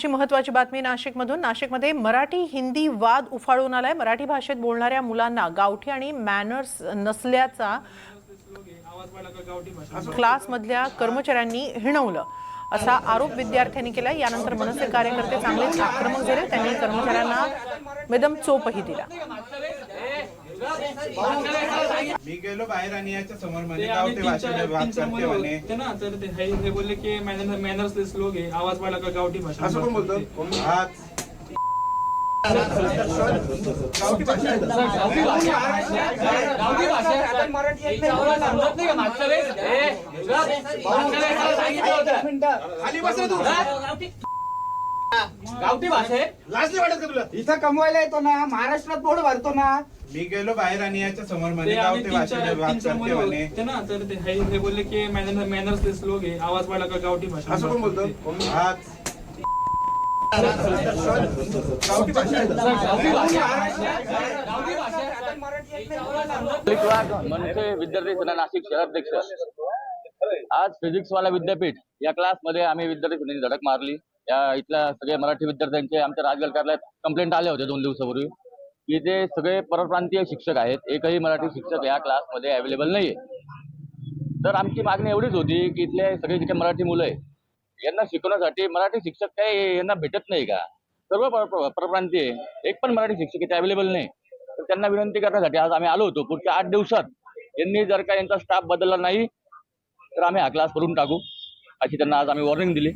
पुढची महत्वाची बातमी नाशिकमधून. नाशिकमध्ये मराठी हिंदी वाद उफाळून आलाय. मराठी भाषेत बोलणाऱ्या मुलांना गावठी आणि मॅनर्स नसल्याचा क्लासमधल्या कर्मचाऱ्यांनी हिणवलं. असा आरोप विद्यार्थ्यांनी केला यानंतर मनसे कार्यकर्ते चांगलेच आक्रमक झाले. त्यांनी कर्मचाऱ्यांना मेदम चोपही दिला. मी गेलो बाहेर आणि याच्या समोर म्हणे ते वाद करते मध्ये म्हणे. ना तर ते हे हे बोलले की मॅनर्सलेस लोक आहे. आवाज वाढला का गावठी भाषा असं कोण बोलतो? गावठी भाषा गावठी भाषा. हिच्यावर समजत नाही का? मागच्या वेळेस ए, तुला मागच्या वेळेस सांगितलं होतं. खाली तू. गावठी भाषा? आहे लाज नाही वाटत का तुला? इथं कमवायला येतो ना महाराष्ट्रात पोट भरतो ना. मी गेलो बाहेर आणि याच्या समोर म्हणे आम्ही गावठी तीन भाषेने चार वाद तीन चार करते मध्ये म्हणे. होते ना तर ते हे हे बोलले की मॅनर्सलेस लोक आहे आवाज वाढला का गावठी भाषा? असं कोण बोलतो? हा गावठी भाषा गावठी भाषा. विश्वास मनसे विद्यार्थी सेना नाशिक शहराध्यक्ष. आज फिजिक्स वाला विद्यापीठ या क्लासमध्ये आम्ही विद्यार्थी सेनेची धडक मारली. या इथल्या सगळे मराठी विद्यार्थ्यांचे आमच्या राजगड कार्यालयात कंप्लेंट आले होते दोन दिवसापूर्वी. की ते सगळे परप्रांतीय शिक्षक आहेत. एकही मराठी शिक्षक या क्लासमध्ये अवेलेबल नाहीये. तर आमची मागणी एवढीच होती की इथले सगळे जे काही मराठी मुलं आहे यांना शिकवण्यासाठी मराठी शिक्षक काही यांना भेटत नाही का? सर्व परप्रांतीय एक पण मराठी शिक्षक इथे अवेलेबल नाही. तर त्यांना विनंती करण्यासाठी आज आम्ही आलो होतो. पुढच्या आठ दिवसात यांनी जर का यांचा स्टाफ बदलला नाही तर आम्ही हा क्लास करून टाकू अशी त्यांना आज आम्ही वॉर्निंग दिली.